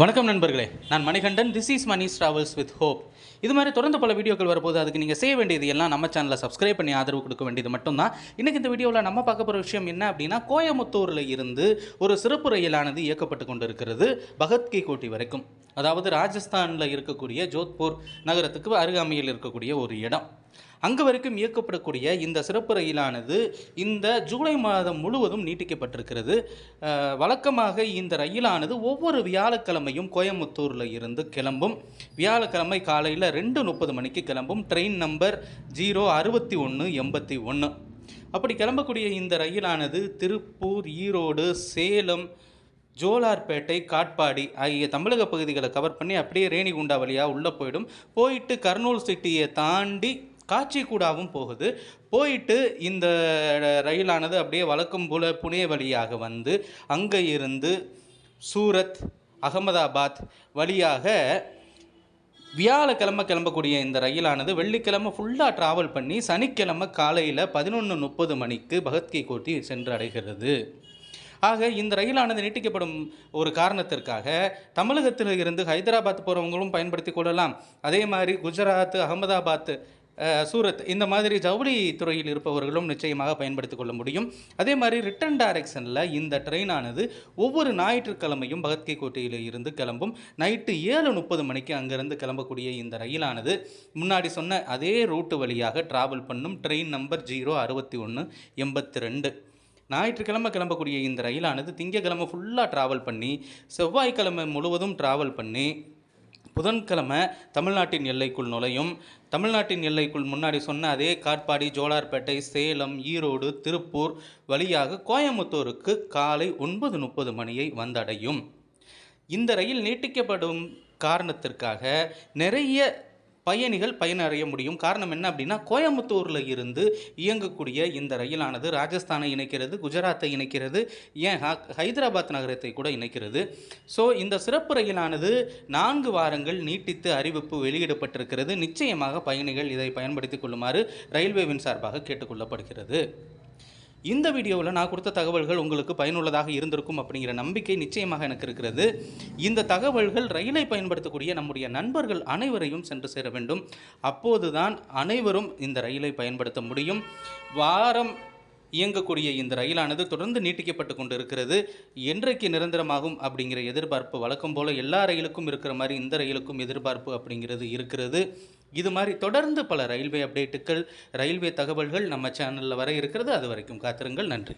வணக்கம் நண்பர்களே. நான் Manikandan. This is Mani's travels with hope இது மாதிரி தொடர்ந்து பல வீடியோக்கள் வரப்போது அதுக்கு நீங்கள் செய்ய வேண்டியது எல்லாம் நம்ம சேனலை சப்ஸ்கிரைப் பண்ணி ஆதரவு கொடுக்க வேண்டியது மட்டும்தான். இன்றைக்கி இந்த வீடியோவில் நம்ம பார்க்க போகிற விஷயம் என்ன அப்படின்னா கோயமுத்தூரில் இருந்து ஒரு சிறப்பு ரயிலானது இயக்கப்பட்டு கொண்டு இருக்கிறது பகத்கி கோட்டி வரைக்கும். அதாவது ராஜஸ்தானில் இருக்கக்கூடிய ஜோத்பூர் நகரத்துக்கு அருகாமையில் இருக்கக்கூடிய ஒரு இடம். அங்கு வரைக்கும் இயக்கப்படக்கூடிய இந்த சிறப்பு ரயிலானது இந்த ஜூலை மாதம் முழுவதும் நீட்டிக்கப்பட்டிருக்கிறது. வழக்கமாக இந்த ரயிலானது ஒவ்வொரு வியாழக்கிழமையும் கோயம்புத்தூரில் இருந்து கிளம்பும். வியாழக்கிழமை காலையில் ரெண்டு முப்பது மணிக்கு கிளம்பும். ட்ரெயின் நம்பர் ஜீரோ அறுபத்தி ஒன்று எண்பத்தி ஒன்று அப்படி கிளம்பக்கூடிய இந்த ரயிலானது திருப்பூர் ஈரோடு சேலம் ஜோலார்பேட்டை காட்பாடி ஆகிய தமிழக பகுதிகளை கவர் பண்ணி அப்படியே ரேணிகுண்டா வழியாக உள்ளே போயிடும். போயிட்டு கர்னூல் சிட்டியை தாண்டி காச்சிக்கூடாவும் போகுது. போயிட்டு இந்த ரயிலானது அப்படியே வழக்கம் போல புனே வழியாக வந்து அங்கே இருந்து சூரத் அகமதாபாத் வழியாக வியாழக்கிழமை கிளம்பக்கூடிய இந்த ரயிலானது வெள்ளிக்கிழமை ஃபுல்லாக ட்ராவல் பண்ணி சனிக்கிழமை காலையில் பதினொன்று முப்பது மணிக்கு பகத்கி கோட்டி சென்றடைகிறது ஆக இந்த ரயிலானது நீட்டிக்கப்படும் ஒரு காரணத்திற்காக தமிழகத்தில் இருந்து ஹைதராபாத் போகிறவங்களும் பயன்படுத்தி கொள்ளலாம். அதே மாதிரி குஜராத் அகமதாபாத் சூரத் இந்த மாதிரி ஜவுளி துறையில் இருப்பவர்களும் நிச்சயமாக பயன்படுத்திக் கொள்ள முடியும். அதே மாதிரி ரிட்டன் டைரக்ஷனில் இந்த ட்ரெயினானது ஒவ்வொரு ஞாயிற்றுக்கிழமையும் பகத்கி கோட்டையில் இருந்து கிளம்பும். நைட்டு ஏழு முப்பது மணிக்கு அங்கிருந்து கிளம்பக்கூடிய இந்த ரயிலானது முன்னாடி சொன்ன அதே ரூட்டு வழியாக டிராவல் பண்ணும் ட்ரெயின் நம்பர் ஜீரோ அறுபத்தி ஒன்று எண்பத்தி ரெண்டு. ஞாயிற்றுக்கிழமை கிளம்பக்கூடிய இந்த ரயிலானது திங்கக்கிழமை ஃபுல்லாக ட்ராவல் பண்ணி செவ்வாய்க்கிழமை முழுவதும் ட்ராவல் பண்ணி புதன்கிழமை தமிழ்நாட்டின் எல்லைக்குள் நுழையும். தமிழ்நாட்டின் எல்லைக்குள் முன்னாடி சொன்ன அதே காட்பாடி ஜோலார்பேட்டை சேலம் ஈரோடு திருப்பூர் வழியாக கோயம்புத்தூருக்கு காலை ஒன்பது முப்பது மணியை வந்தடையும். இந்த ரயில் நீட்டிக்கப்படும் காரணத்திற்காக நிறைய பயணிகள் பயனடைய முடியும். காரணம் என்ன அப்படின்னா கோயம்புத்தூரில் இருந்து இயங்கக்கூடிய இந்த ரயிலானது ராஜஸ்தானை இணைக்கிறது குஜராத்தை இணைக்கிறது ஏன் ஹா- ஹைதராபாத் நகரத்தை கூட இணைக்கிறது. ஸோ இந்த சிறப்பு ரயிலானது நான்கு வாரங்கள் நீட்டித்து அறிவிப்பு வெளியிடப்பட்டிருக்கிறது. நிச்சயமாக பயணிகள் இதை பயன்படுத்திக் கொள்ளுமாறு ரயில்வேவின் சார்பாக கேட்டுக்கொள்ளப்படுகிறது இந்த வீடியோவில் நான் கொடுத்த தகவல்கள் உங்களுக்கு பயனுள்ளதாக இருந்திருக்கும் அப்படிங்கிற நம்பிக்கை நிச்சயமாக எனக்கு இருக்கிறது. இந்த தகவல்கள் ரயிலை பயன்படுத்தக்கூடிய நம்முடைய நண்பர்கள் அனைவரையும் சென்று சேர வேண்டும். அப்போதுதான் அனைவரும் இந்த ரயிலை பயன்படுத்த முடியும். வாரம் இயங்கக்கூடிய இந்த ரயிலானது தொடர்ந்து நீட்டிக்கப்பட்டு கொண்டு இருக்கிறது என்றைக்கு நிரந்தரமாகும் அப்படிங்கிற எதிர்பார்ப்பு வழக்கம் போல எல்லா ரயிலுக்கும் இருக்கிற மாதிரி இந்த ரயிலுக்கும் எதிர்பார்ப்பு அப்படிங்கிறது இருக்கிறது. இது மாதிரி தொடர்ந்து பல ரயில்வே அப்டேட்டுகள் ரயில்வே தகவல்கள் நம்ம சேனலில் வர இருக்கிறது. அது வரைக்கும் காத்திருங்கள். நன்றி.